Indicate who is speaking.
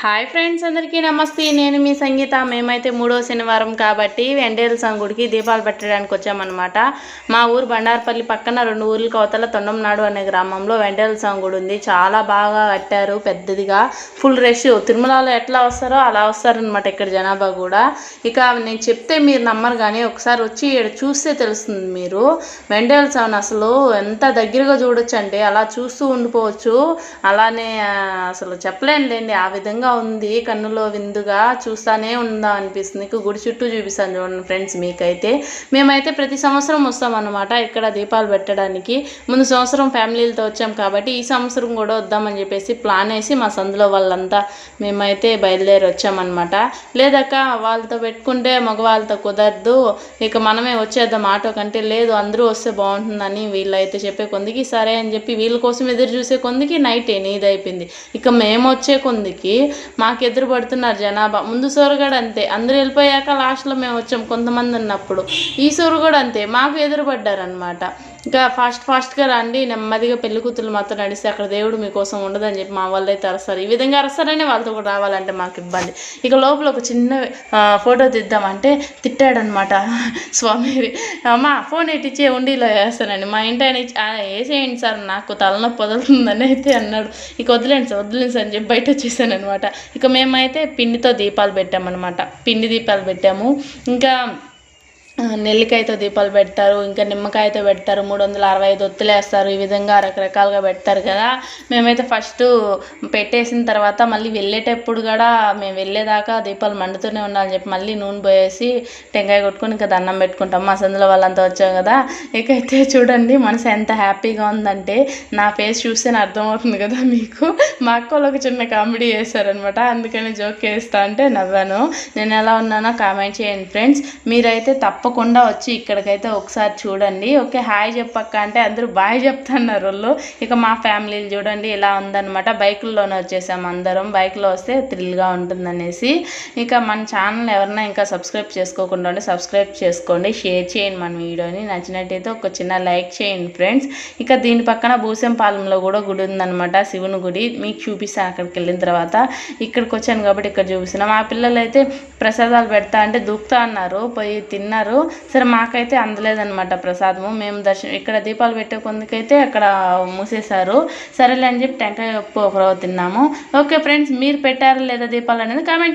Speaker 1: Hi friends అందరికీ నమస్తే. నేను మీ సంగీత. మేమైతే మూడో శనివారం కాబట్టి వెండేల సంగుడికి దీపాలు పెట్టడానికి వచ్చామన్నమాట. మా ఊరు బండారపల్లి పక్కన రెండు ఊర్లకు అవతల తొండంనాడు అనే గ్రామంలో వెండేల సంగుడు ఉంది. చాలా బాగా కట్టారు పెద్దదిగా. ఫుల్ రష్ తిరుమలలో ఎట్లా వస్తారో అలా వస్తారనమాట ఇక్కడ జనాభా కూడా. ఇక నేను చెప్తే మీరు నమ్మరు కానీ ఒకసారి వచ్చి ఇక్కడ చూస్తే తెలుస్తుంది మీరు. వెండేల సౌన్ అసలు ఎంత దగ్గరగా చూడొచ్చు అంటే అలా చూస్తూ ఉండిపోవచ్చు. అలానే అసలు చెప్పలేనులేండి. ఆ విధంగా ఉంది కన్నులో విందుగా చూస్తానే ఉందా అనిపిస్తుంది. ఇక గుడి చుట్టూ చూపిస్తాను చూడండి ఫ్రెండ్స్ మీకైతే. మేమైతే ప్రతి సంవత్సరం వస్తాం అనమాట ఇక్కడ దీపాలు పెట్టడానికి. ముందు సంవత్సరం ఫ్యామిలీలతో వచ్చాం కాబట్టి ఈ సంవత్సరం కూడా వద్దామని చెప్పేసి ప్లాన్ వేసి మా సందులో వాళ్ళంతా మేమైతే బయలుదేరి వచ్చామన్నమాట. లేదక్క వాళ్ళతో పెట్టుకుంటే మగవాళ్ళతో కుదరదు. ఇక మనమే వచ్చేద్దాం ఆటో కంటే లేదు అందరూ వస్తే బాగుంటుందని వీళ్ళైతే చెప్పే కొందికి సరే అని చెప్పి వీళ్ళ కోసం ఎదురు చూసే కొందికి నైట్ ఎనిమిది అయిపోయింది ఇక మేము వచ్చే కొందికి మాకు ఎదురు పడుతున్నారు జనాభా. ముందు సోరగాడు అంతే. అందరూ వెళ్ళిపోయాక లాస్ట్లో మేము వచ్చాం కొంతమంది ఉన్నప్పుడు. ఈ సోరు కూడా అంతే. మాకు ఎదురుపడ్డారు పడ్డారనమాట ఇంకా ఫాస్ట్ ఫాస్ట్గా రండి నెమ్మదిగా పెళ్ళి కూతురు మాత్రం నడిస్తే అక్కడ దేవుడు మీకోసం ఉండదని చెప్పి మా వాళ్ళు అయితే అరస్తారు. ఈ విధంగా అరస్తారని వాళ్ళతో కూడా రావాలంటే మాకు ఇబ్బంది. ఇక లోపల ఒక చిన్న ఫోటో తీద్దామంటే తిట్టాడనమాట స్వామి. అమ్మా ఫోన్ ఎట్టిచ్చే ఉండిలో వేస్తానండి. మా ఇంటి ఆయన వేసేయండి సార్ నాకు తలనొప్పి వదులుతుందని అయితే అన్నాడు. ఇక వదిలేండి సార్ వదిలేండి సార్ అని చెప్పి బయట వచ్చేసాను అనమాట ఇక మేమైతే పిండితో దీపాలు పెట్టామన్నమాట పిండి దీపాలు పెట్టాము. ఇంకా నెల్లికాయతో దీపాలు పెడతారు ఇంకా నిమ్మకాయతో పెడతారు మూడు వందల అరవై ఐదు ఒత్తులేస్తారు ఈ విధంగా రకరకాలుగా పెడతారు కదా. మేమైతే ఫస్ట్ పెట్టేసిన తర్వాత మళ్ళీ వెళ్ళేటప్పుడు కూడా మేము వెళ్ళేదాకా దీపాలు మండుతూనే ఉండాలని చెప్పి మళ్ళీ నూనె పోయేసి టెంకాయ కొట్టుకొని ఇంకా దండం పెట్టుకుంటాం. మా సందులో వాళ్ళంతా వచ్చాం కదా. ఇకైతే చూడండి మనసు ఎంత హ్యాపీగా ఉందంటే నా ఫేస్ చూస్తేనే అర్థమవుతుంది కదా మీకు. మా అక్క ఒక చిన్న కామెడీ చేశారనమాట అందుకని జోక్ వేస్తా అంటే నవ్వాను. నేను ఎలా ఉన్నానో కామెంట్ చేయండి ఫ్రెండ్స్. మీరైతే తప్పకుండా వచ్చి ఇక్కడికైతే ఒకసారి చూడండి. ఓకే హాయ్ చెప్పక్క అంటే అందరూ బాయ్ చెప్తున్నారు వాళ్ళు. ఇక మా ఫ్యామిలీలు చూడండి ఇలా ఉందన్నమాట. బైకుల్లోనే వచ్చేసాం అందరం. బైక్లో వస్తే థ్రిల్గా ఉంటుందనేసి. ఇక మన ఛానల్ ఎవరైనా ఇంకా సబ్స్క్రైబ్ చేసుకోకుండా ఉంటే సబ్స్క్రైబ్ చేసుకోండి. షేర్ చేయండి మన వీడియోని. నచ్చినట్టయితే ఒక చిన్న లైక్ చేయండి ఫ్రెండ్స్. ఇక దీని పక్కన భూసెంపాలెంలో కూడా గుడి ఉందన్నమాట. శివుని గుడి. మీకు చూపిస్తాను అక్కడికి వెళ్ళిన తర్వాత. ఇక్కడికి వచ్చాను కాబట్టి ఇక్కడ చూపిస్తున్నాం. మా పిల్లలు అయితే ప్రసాదాలు పెడతా అంటే దూకుతా అన్నారు. పోయి తిన్నారు. సరే మాకైతే అందలేదన్నమాట ప్రసాదము. మేము దర్శనం ఇక్కడ దీపాలు పెట్టే కొందుకైతే అక్కడ మూసేశారు. సరేలే అని చెప్పి టెంకాయ ఉప్పు ఒకరో తిన్నాము. ఓకే ఫ్రెండ్స్ మీరు పెట్టారా లేదా దీపాలు అనేది కామెంట్ చేయండి.